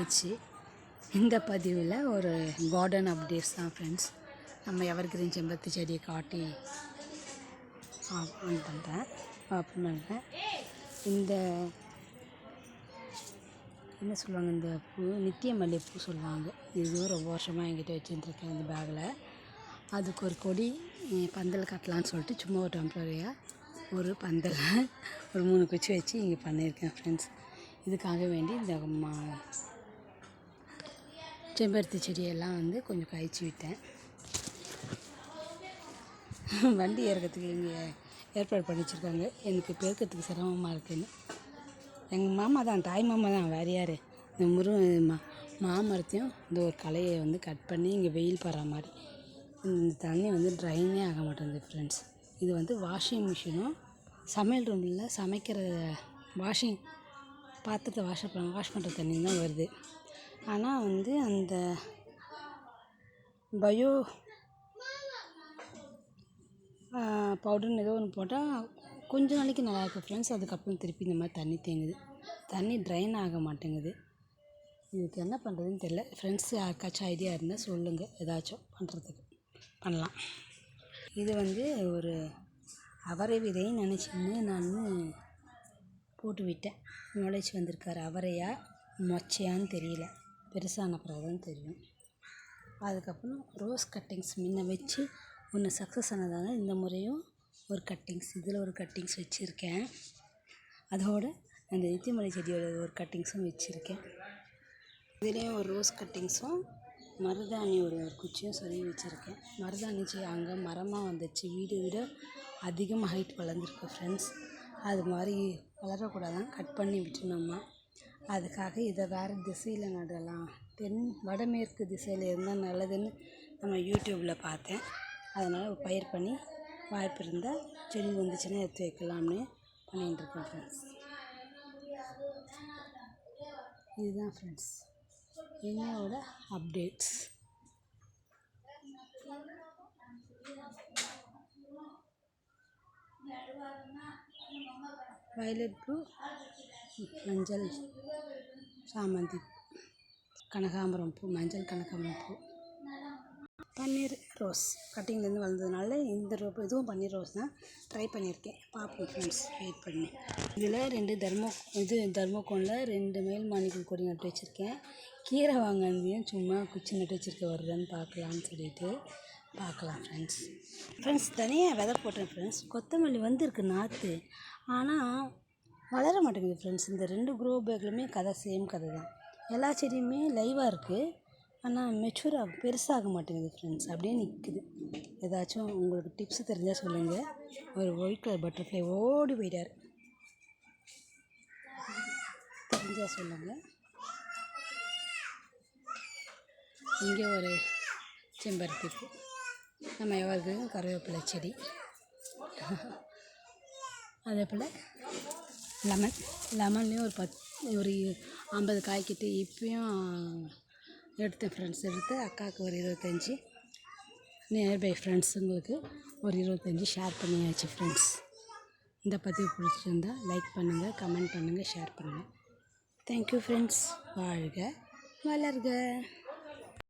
போச்சு இந்த பதிவில் ஒரு கார்டன் அப்டேட்ஸ் தான் ஃப்ரெண்ட்ஸ் நம்ம எவர் கிரீன் செம்பருத்தி செடியை காட்டி ஆன் பண்ணுறேன் ஓப்பன் பண்ணுறேன் இந்த என்ன சொல்லுவாங்க இந்த பூ நித்திய மல்லிகைப்பூ சொல்லுவாங்க. இதுவும் ரொம்ப வருஷமாக என்கிட்ட வச்சுருந்துருக்கேன் இந்த பேக்கில் அதுக்கு ஒரு கொடி பந்தல் கட்டலான்னு சொல்லிட்டு சும்மா ஒரு டெம்பரரியாக ஒரு பந்தல் ஒரு மூணு குச்சி வச்சு இங்கே பண்ணியிருக்கேன் ஃப்ரெண்ட்ஸ் இதுக்காக வேண்டி இந்த மா செம்பருத்தி செடியெல்லாம் வந்து கொஞ்சம் காய்ச்சி விட்டேன். வண்டி ஏறுறதுக்கு இங்கே ஏற்பாடு பண்ணி வச்சுருக்காங்க. எனக்கு பெருக்கிறதுக்கு சிரமமாக இருக்குன்னு. எங்கள் மாமா தான் தாய் மாமா தான் வேறு யார் இந்த முரு மா மாமரத்தையும் இந்த ஒரு களையை வந்து கட் பண்ணி இங்கே வெயில் படுற மாதிரி. இந்த தண்ணி வந்து ட்ரைனே ஆக மாட்டேங்குது ஃப்ரெண்ட்ஸ் இது வந்து வாஷிங் மிஷினும் சமையல் ரூமில் சமைக்கிற வாஷிங் பாத்திரத்தை வாஷ் பண்ண வாஷ் பண்ணுற தண்ணி தான் வருது. ஆனால் வந்து அந்த பயோ பவுடர்னு ஏதோ ஒன்று போட்டால் கொஞ்ச நாளைக்கு நல்லா இருக்குது ஃப்ரெண்ட்ஸ் அதுக்கப்புறம் திருப்பி இந்த மாதிரி தண்ணி தேங்குது. தண்ணி ட்ரைன் ஆக மாட்டேங்குது. இதுக்கு என்ன பண்ணுறதுன்னு தெரில ஃப்ரெண்ட்ஸ் யாருக்காச்சும் ஐடியா இருந்தால் சொல்லுங்கள் ஏதாச்சும் பண்ணுறதுக்கு பண்ணலாம். இது வந்து ஒரு அவரை விதைன்னு நினச்சின்னு நான் போட்டு விட்டேன். முளைச்சி வந்திருக்காரு. அவரையா? மொச்சையான்னு தெரியல. பெருசான பிறகு தான் தெரியும். அதுக்கப்புறம் ரோஸ் கட்டிங்ஸ் முன்ன வச்சு ஒன்று சக்ஸஸ் ஆனதால இந்த முறையும் ஒரு கட்டிங்ஸ் இதில் ஒரு கட்டிங்ஸ் வச்சுருக்கேன். அதோட அந்த நித்தியமலை செடியோட ஒரு கட்டிங்ஸும் வச்சுருக்கேன். இதுலேயும் ஒரு ரோஸ் கட்டிங்ஸும் மருதாணியோட ஒரு குச்சியும் சொல்லி வச்சுருக்கேன். மருதாணி செடி அங்கே மரமாக வந்துச்சு. வீடு விட அதிகமாக ஹைட் வளர்ந்துருக்கு ஃப்ரெண்ட்ஸ் அது மாதிரி வளரக்கூடாதான் கட் பண்ணி விட்டுனோம்மா அதுக்காக இதை வேறு திசையில் நடலாம். தென் வடமேற்கு திசையில் இருந்தால் நல்லதுன்னு நம்ம யூடியூப்பில் பார்த்தேன். அதனால் பயிர் பண்ணி வாய்ப்பு இருந்தால் செடி வந்துச்சுன்னா எடுத்து வைக்கலாம்னு பண்ணிகிட்டுருக்கேன் ஃப்ரெண்ட்ஸ் இதுதான் ஃப்ரெண்ட்ஸ் என்னோட அப்டேட்ஸ் வயலட் ப்ளூ மஞ்சள் சாமந்தி கனகாம்பரம் பூ மஞ்சள் கனகாம்பரம் பூ. பன்னீர் ரோஸ். கட்டிங்லேருந்து வளர்ந்ததுனால இந்த ரோ இதுவும் பன்னீர் ரோஸ் தான் ட்ரை பண்ணியிருக்கேன். பார்ப்போம் ஃப்ரெண்ட்ஸ் வெயிட் பண்ணி. இதில் ரெண்டு தர்மோ இது தர்மோகோனில் ரெண்டு மேல் மாணிக்கம் கொடி நட்டு வச்சுருக்கேன். கீரை வாங்கினதையும் சும்மா குச்சி நட்டு வச்சுருக்க வருதுன்னு பார்க்கலான்னு சொல்லிட்டு பார்க்கலாம் ஃப்ரெண்ட்ஸ். ஃப்ரெண்ட்ஸ் தனியாக விதை போட்டேன் ஃப்ரெண்ட்ஸ். கொத்தமல்லி வந்திருக்கு நாற்று. ஆனால் வளர மாட்டேங்குது ஃப்ரெண்ட்ஸ் இந்த ரெண்டு க்ரோ பேக்லையுமே கதை சேம் கதை தான் எல்லா செடியுமே லைவாக இருக்குது ஆனால் மெச்சூர் ஆக பெருசாக மாட்டேங்குது ஃப்ரெண்ட்ஸ் அப்படியே நிற்குது ஏதாச்சும் உங்களுக்கு டிப்ஸ் தெரிஞ்சால் சொல்லுங்கள் ஒரு ஒயிட் கலர் பட்டர்ஃப்ளை ஓடி போயிட்டார். தெரிஞ்சால் சொல்லுங்கள் இங்கே ஒரு செம்பருத்தி பூ நம்ம எவ்வளோ கருவேப்பிலை செடி. அதே போல் லெமன் லெமன்லேயும் ஒரு பத் ஒரு ஐம்பது காய்க்கிட்டு இப்பயும் எடுத்தேன் ஃப்ரெண்ட்ஸ் எடுத்து அக்காவுக்கு ஒரு இருபத்தஞ்சி. நியர்பை ஃப்ரெண்ட்ஸுங்களுக்கு ஒரு இருபத்தஞ்சி ஷேர் பண்ணியாச்சு ஃப்ரெண்ட்ஸ் இந்த பதிவு பிடிச்சிருந்தா லைக் பண்ணுங்கள் கமெண்ட் பண்ணுங்கள் ஷேர் பண்ணுங்கள் தேங்க்யூ ஃப்ரெண்ட்ஸ் வாழ்க வளர்க.